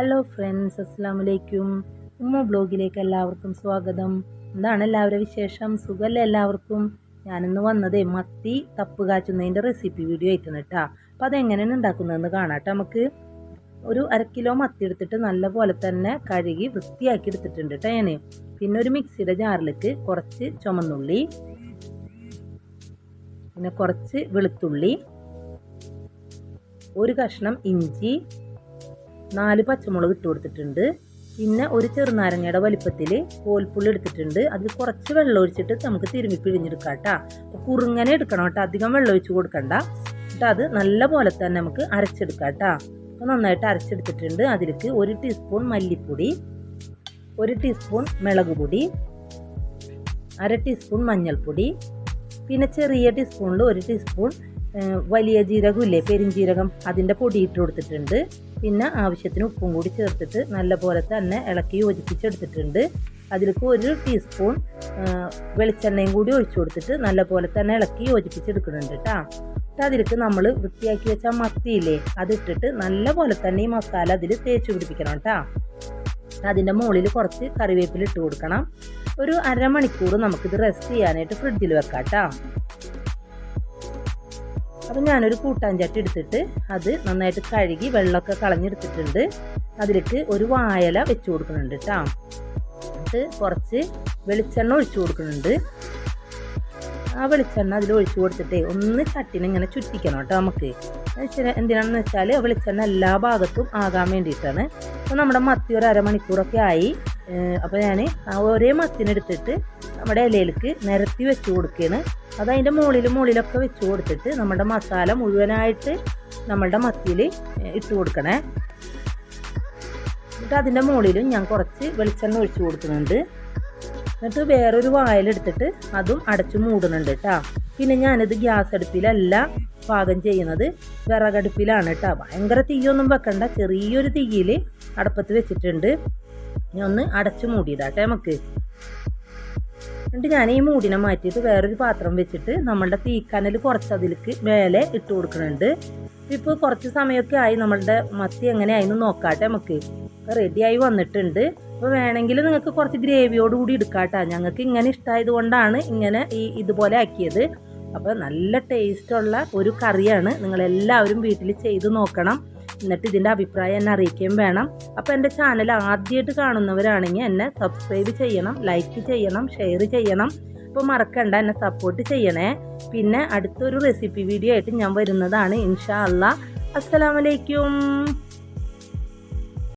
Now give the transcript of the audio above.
Hello friends അസ്സാം വലൈക്കും ഉമ്മ ബ്ലോഗിലേക്ക് എല്ലാവർക്കും സ്വാഗതം. എന്താണ് എല്ലാവരുടെ വിശേഷം? സുഖമല്ലേ എല്ലാവർക്കും? ഞാനിന്ന് വന്നതേ മത്തി തപ്പ് കാച്ചുന്നതിന്റെ റെസിപ്പി വീഡിയോ ആയിട്ടാണ് കേട്ടോ. അപ്പോൾ അതെങ്ങനെയാണ് ഉണ്ടാക്കുന്നതെന്ന് കാണാം നമുക്ക്. ഒരു അര കിലോ മത്തി എടുത്തിട്ട് നല്ലപോലെ തന്നെ കഴുകി വൃത്തിയാക്കി എടുത്തിട്ടുണ്ട് കേട്ടോ ഞാൻ പിന്നെ ഒരു മിക്സിയുടെ ജാറിലേക്ക് കുറച്ച് ചുമന്നുള്ളി. പിന്നെ കുറച്ച് വെളുത്തുള്ളി. ഒരു കഷ്ണം ഇഞ്ചി. നാല് പച്ചമുളക് ഇട്ട് കൊടുത്തിട്ടുണ്ട്. പിന്നെ ഒരു ചെറുനാരങ്ങയുടെ വലിപ്പത്തിൽ കോൽപ്പുള്ളി എടുത്തിട്ടുണ്ട്. അതിൽ കുറച്ച് വെള്ളം ഒഴിച്ചിട്ട് നമുക്ക് തിരുമ്മി പിഴിഞ്ഞെടുക്കാം കേട്ടോ. കുറുങ്ങനെ എടുക്കണം കേട്ടോ. അധികം വെള്ളം ഒഴിച്ച് കൊടുക്കണ്ട. എന്നിട്ട് അത് നല്ല പോലെ തന്നെ നമുക്ക് അരച്ചെടുക്കാം കേട്ടോ. നന്നായിട്ട് അരച്ചെടുത്തിട്ടുണ്ട്. അതിലേക്ക് ഒരു ടീസ്പൂൺ മല്ലിപ്പൊടി ഒരു ടീസ്പൂൺ മുളക് പൊടി അര ടീസ്പൂൺ മഞ്ഞൾപ്പൊടി പിന്നെ ചെറിയ ടീസ്പൂണിൽ ഒരു ടീസ്പൂൺ വലിയ ജീരകം ഇല്ലേ പെരിഞ്ജീരകം അതിന്റെ പൊടി ഇട്ട് കൊടുത്തിട്ടുണ്ട്. പിന്നെ ആവശ്യത്തിന് ഉപ്പും കൂടി ചേർത്തിട്ട് നല്ല പോലെ തന്നെ ഇളക്കി യോജിപ്പിച്ചെടുത്തിട്ടുണ്ട്. അതിലേക്ക് ഒരു ടീസ്പൂൺ വെളിച്ചെണ്ണയും കൂടി ഒഴിച്ചു കൊടുത്തിട്ട് നല്ല പോലെ തന്നെ ഇളക്കി യോജിപ്പിച്ചെടുക്കുന്നുണ്ട് കേട്ടോ. എന്നിട്ട് അതിലേക്ക് നമ്മൾ വൃത്തിയാക്കി വെച്ച മത്തിയില്ലേ അതിട്ടിട്ട് നല്ല പോലെ തന്നെ ഈ മസാല അതിൽ തേച്ച് പിടിപ്പിക്കണം കേട്ടോ. അതിന്റെ മുകളിൽ കുറച്ച് കറിവേപ്പില ഇട്ട് കൊടുക്കണം. ഒരു അരമണിക്കൂർ നമുക്കിത് റെസ്റ്റ് ചെയ്യാനായിട്ട് ഫ്രിഡ്ജിൽ വെക്കാം കേട്ടോ. അപ്പം ഞാനൊരു കൂട്ടാഞ്ചട്ടി എടുത്തിട്ട് അത് നന്നായിട്ട് കഴുകി വെള്ളമൊക്കെ കളഞ്ഞെടുത്തിട്ടുണ്ട്. അതിലേക്ക് ഒരു വായല വെച്ച് കൊടുക്കുന്നുണ്ട് കേട്ടോ എന്നിട്ട് കുറച്ച് വെളിച്ചെണ്ണ ഒഴിച്ചു കൊടുക്കുന്നുണ്ട്. ആ വെളിച്ചെണ്ണ അതിൽ ഒഴിച്ചു കൊടുത്തിട്ടേ ഒന്ന് ചട്ടിനെ ഇങ്ങനെ ചുറ്റിക്കണം കേട്ടോ നമുക്ക്. എന്തിനാണെന്ന് വെച്ചാൽ വെളിച്ചെണ്ണ എല്ലാ ഭാഗത്തും ആകാൻ വേണ്ടിയിട്ടാണ്. അപ്പോൾ നമ്മുടെ മത്തി ഒരു അരമണിക്കൂറൊക്കെ ആയി. അപ്പോൾ ഞാൻ ആ ഒരേ മത്തിനെടുത്തിട്ട് നമ്മുടെ ഇലയിലേക്ക് നിരത്തി വെച്ച് കൊടുക്കുകയാണ് അത് അതിന്റെ മുകളിൽ മുകളിലൊക്കെ വെച്ച് കൊടുത്തിട്ട് നമ്മുടെ മസാല മുഴുവനായിട്ട് നമ്മളുടെ മത്തിയിൽ ഇട്ട് കൊടുക്കണേ. എന്നിട്ട് അതിന്റെ മുകളിലും ഞാൻ കുറച്ച് വെളിച്ചെണ്ണ ഒഴിച്ച് കൊടുക്കുന്നുണ്ട്. എന്നിട്ട് വേറൊരു വായലെടുത്തിട്ട് അതും അടച്ചു മൂടുന്നുണ്ട് കേട്ടോ പിന്നെ ഞാനിത് ഗ്യാസ് അടുപ്പിലല്ല പാകം ചെയ്യുന്നത്. വിറകടുപ്പിലാണ് കേട്ടോ ഭയങ്കര തീയൊന്നും വെക്കണ്ട. ചെറിയൊരു തീയിൽ അടപ്പത്ത് വെച്ചിട്ടുണ്ട്. ഇനി ഒന്ന് അടച്ചു മൂടിയതാട്ടെ നമുക്ക്. എന്നിട്ട് ഞാൻ ഈ മൂടിനെ മാറ്റിയിട്ട് വേറൊരു പാത്രം വെച്ചിട്ട് നമ്മളുടെ തീക്കനൽ കുറച്ച് അതിലേക്ക് മേലെ ഇട്ട് കൊടുക്കുന്നുണ്ട്. ഇപ്പോൾ കുറച്ച് സമയമൊക്കെ ആയി നമ്മളുടെ മത്തി എങ്ങനെയായിരുന്നു നോക്കാട്ടെ നമുക്ക്. റെഡിയായി വന്നിട്ടുണ്ട്. അപ്പോൾ വേണമെങ്കിൽ നിങ്ങൾക്ക് കുറച്ച് ഗ്രേവിയോട് കൂടി എടുക്കാട്ടാ. ഞങ്ങൾക്ക് ഇങ്ങനെ ഇഷ്ടമായത് കൊണ്ടാണ് ഇങ്ങനെ ഈ ഇതുപോലെ ആക്കിയത്. അപ്പോൾ നല്ല ടേസ്റ്റുള്ള ഒരു കറിയാണ് നിങ്ങളെല്ലാവരും വീട്ടിൽ ചെയ്ത് നോക്കണം. എന്നിട്ട് ഇതിന്റെ അഭിപ്രായം എന്നെ അറിയിക്കുകയും വേണം. അപ്പോൾ എന്റെ ചാനൽ ആദ്യമായിട്ട് കാണുന്നവരാണെങ്കിൽ എന്നെ സബ്സ്ക്രൈബ് ചെയ്യണം ലൈക്ക് ചെയ്യണം ഷെയർ ചെയ്യണം. അപ്പോൾ മറക്കണ്ട എന്നെ സപ്പോർട്ട് ചെയ്യണേ. പിന്നെ അടുത്തൊരു റെസിപ്പി വീഡിയോ ആയിട്ട് ഞാൻ വരുന്നതാണ് ഇൻഷാ അല്ലാ അസ്സലാമലൈക്കും